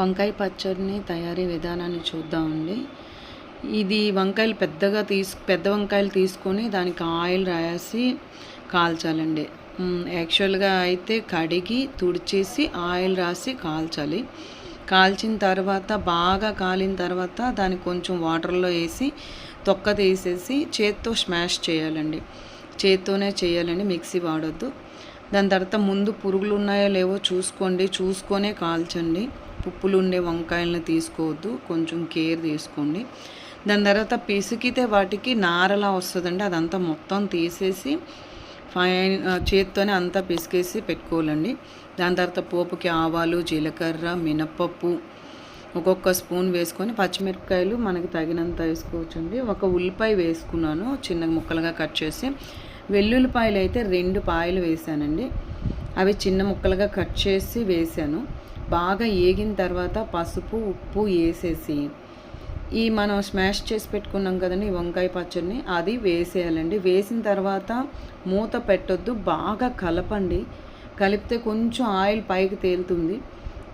వంకాయ పచ్చడిని తయారీ విధానాన్ని చూద్దామండి. ఇది వంకాయలు పెద్దగా తీసు పెద్ద వంకాయలు తీసుకొని దానికి ఆయిల్ రాసి కాల్చాలండి. యాక్చువల్గా అయితే కడిగి తుడిచేసి ఆయిల్ రాసి కాల్చాలి. కాల్చిన తర్వాత బాగా కాలిన తర్వాత దాన్ని కొంచెం వాటర్లో వేసి తొక్క తీసేసి చేత్తో స్మాష్ చేయాలండి. చేత్తోనే చేయాలండి మిక్సీ వాడొద్దు. దాని తర్వాత ముందు పురుగులు ఉన్నాయో లేవో చూసుకోండి చూసుకొనే కాల్చండి. పుప్పులు ఉండే వంకాయలను తీసుకోవద్దు. కొంచెం కేర్ తీసుకోండి. దాని తర్వాత పిసికితే వాటికి నారలా వస్తుందండి. అదంతా మొత్తం తీసేసి ఫైన్ చేత్తోనే అంతా పిసికేసి పెట్టుకోవాలండి. దాని తర్వాత పోపుకి ఆవాలు జీలకర్ర మినప్పప్పు ఒక్కొక్క స్పూన్ వేసుకొని పచ్చిమిరపకాయలు మనకి తగినంత వేసుకోవచ్చండి. ఒక ఉల్లిపాయ వేసుకున్నాను చిన్న ముక్కలుగా కట్ చేసి. వెల్లుల్లిపాయలు అయితే రెండు పాయలు వేసానండి. అవి చిన్న ముక్కలుగా కట్ చేసి వేసాను. బాగా ఏగిన తర్వాత పసుపు ఉప్పు వేసేసి ఈ మనం స్మాష్ చేసి పెట్టుకున్నాం కదండి వంకాయ పచ్చడిని అది వేసేయాలండి. వేసిన తర్వాత మూత పెట్టొద్దు బాగా కలపండి. కలిపితే కొంచెం ఆయిల్ పైకి తేలుతుంది.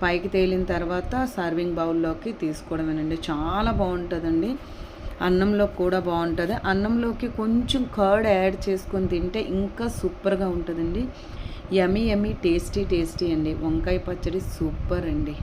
పైకి తేలిన తర్వాత సర్వింగ్ బౌల్లోకి తీసుకోవడమేనండి. చాలా బాగుంటుందండి. అన్నంలో కూడా బాగుంటుంది. అన్నంలోకి కొంచెం కర్డ్ యాడ్ చేసుకొని తింటే ఇంకా సూపర్గా ఉంటుందండి. యమీ యమీ టేస్టీ టేస్టీ అండి. వంకాయ పచ్చడి సూపర్ అండి.